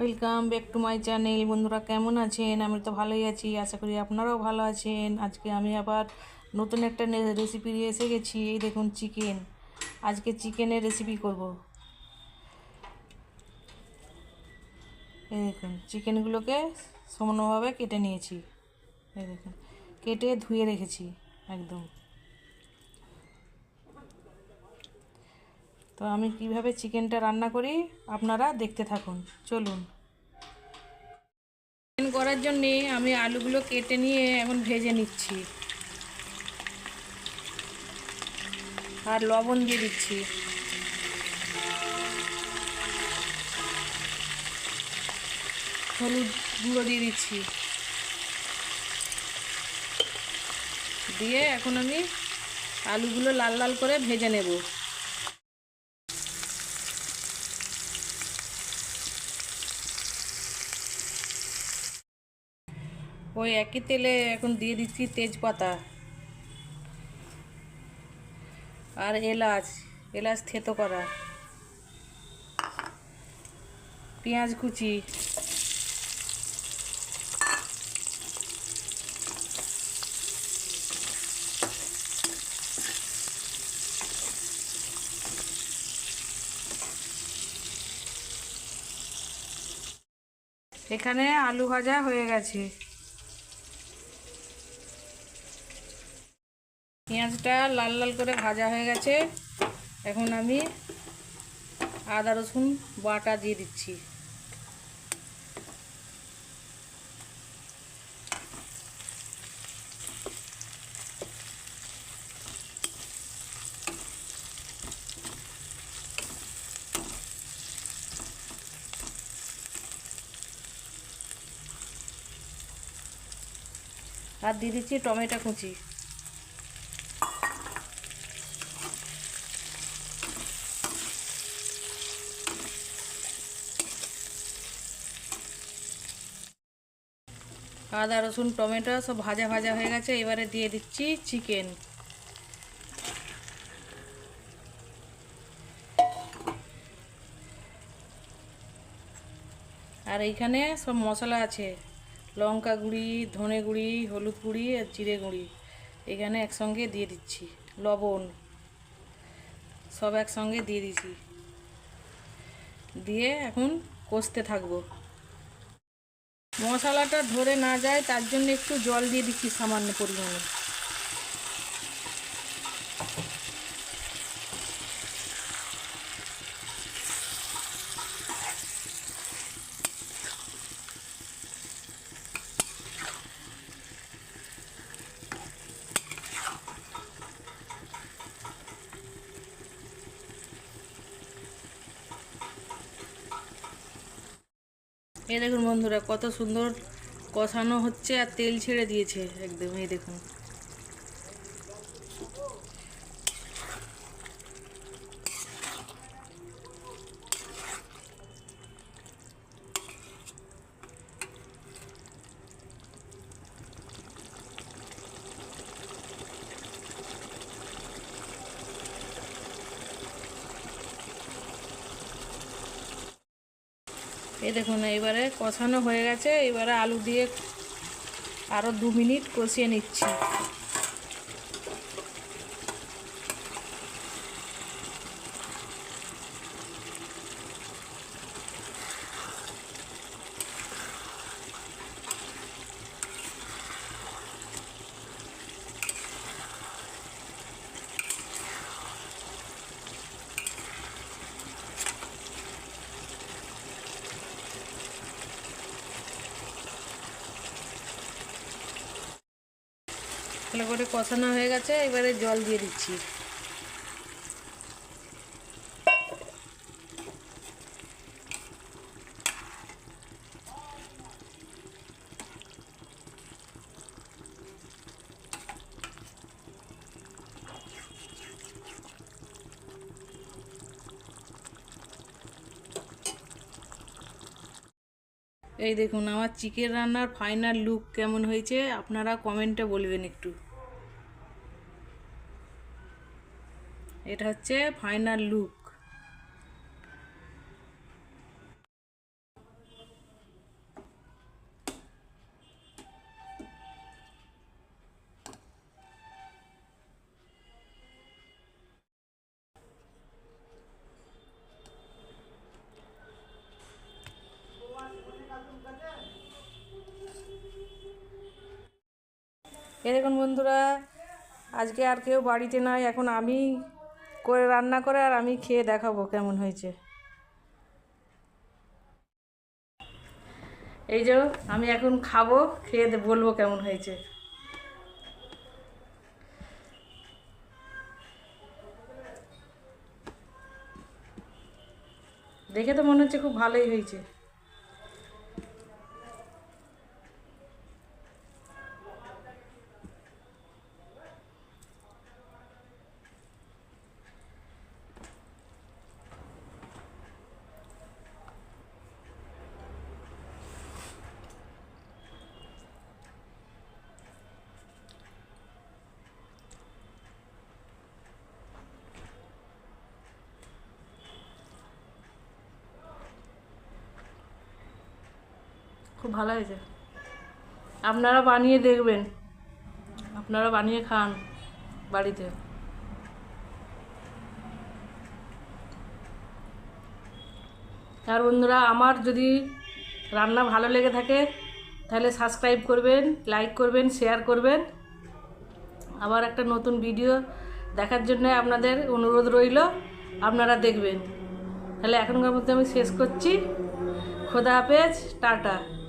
Welcome back to my channel বন্ধুরা কেমন আছেন? আমি তো ভালোই আছি, আশা করি আপনারাও ভালো আছেন। আজকে আমি আবার নতুন একটা রেসিপি নিয়ে এসে গেছি, এই দেখুন চিকেন আজকে চিকেনের রেসিপি করব। এই দেখুন চিকেনগুলোকে সমানভাবে কেটে নিয়েছি। এই দেখুন, কেটে ধুয়ে রেখেছি, একদম। তো আমি কীভাবে চিকেনটা রান্না করি আপনারা দেখতে থাকুন। চলুন। চিকেন করার জন্যে আমি আলুগুলো কেটে নিয়ে এখন ভেজে নিচ্ছি। আর লবণ দিয়ে দিচ্ছি। হলুদ গুঁড়ো দিয়ে দিচ্ছি। দিয়ে এখন আমি আলুগুলো লাল লাল করে ভেজে নেব। ওই একই তেলে এখন দিয়ে দিচ্ছি তেজপাতা আর এলাচ এলাচ থেতো করা। পেঁয়াজ কুচি। এখানে আলু ভাজা হয়ে গেছে। পেঁয়াজটা লাল লাল করে ভাজা হয়ে গেছে। এখন আমি আদা, রসুন বাটা দিয়ে দিচ্ছি। আর দিয়ে দিচ্ছি টমেটো কুচি। আদা, রসুন, টমেটো সব ভাজা ভাজা হয়ে গেছে। এবারে দিয়ে দিচ্ছি চিকেন। আর এইখানে সব মশলা আছে। লঙ্কা গুঁড়ি, ধনে গুঁড়ি, হলুদ গুঁড়ি আর জিরে গুঁড়ি। এখানে একসঙ্গে দিয়ে দিচ্ছি। লবণ। সব একসঙ্গে দিয়ে দিচ্ছি দিয়ে এখন কষতে থাকব। মশলাটা ধরে না যায় তার জন্য একটু জল দিয়ে দিচ্ছি সামান্য পরিমাণে। এই দেখুন বন্ধুরা কত সুন্দর কষানো হচ্ছে আর তেল ছেড়ে দিয়েছে একদম এই দেখুন। এই দেখুন এবারে কষানো হয়ে গেছে। এবারে আলু দিয়ে আরও দু মিনিট কষিয়ে নিচ্ছি। ভালো করে কষানো হয়ে গেছে এবারে জল দিয়ে দিচ্ছি। এই দেখুন, আমার চিকেন রান্নার ফাইনাল লুক কেমন হয়েছে? আপনারা কমেন্টে বলবেন একটু। এটা হচ্ছে ফাইনাল লুক দেখুন বন্ধুরা, আজকে আর কেউ বাড়িতে নাই, এখন আমি করে রান্না করে আর আমি খেয়ে দেখাবো কেমন হয়েছে। এই যে আমি এখন খাব, খেয়ে বলব কেমন হয়েছে। দেখে তো মনে হচ্ছে খুব ভালোই হয়েছে। খুব ভালো হয়েছে। আপনারা বানিয়ে দেখবেন। আপনারা বানিয়ে খান বাড়িতে। আর বন্ধুরা, আমার যদি রান্না ভালো লেগে থাকে, তাহলে সাবস্ক্রাইব করবেন লাইক করবেন শেয়ার করবেন। আবার একটা নতুন ভিডিও দেখার জন্য আপনাদের অনুরোধ রইল, আপনারা দেখবেন। তাহলে এখনকার মধ্যে আমি শেষ করছি। খোদা হাফেজ, টাটা।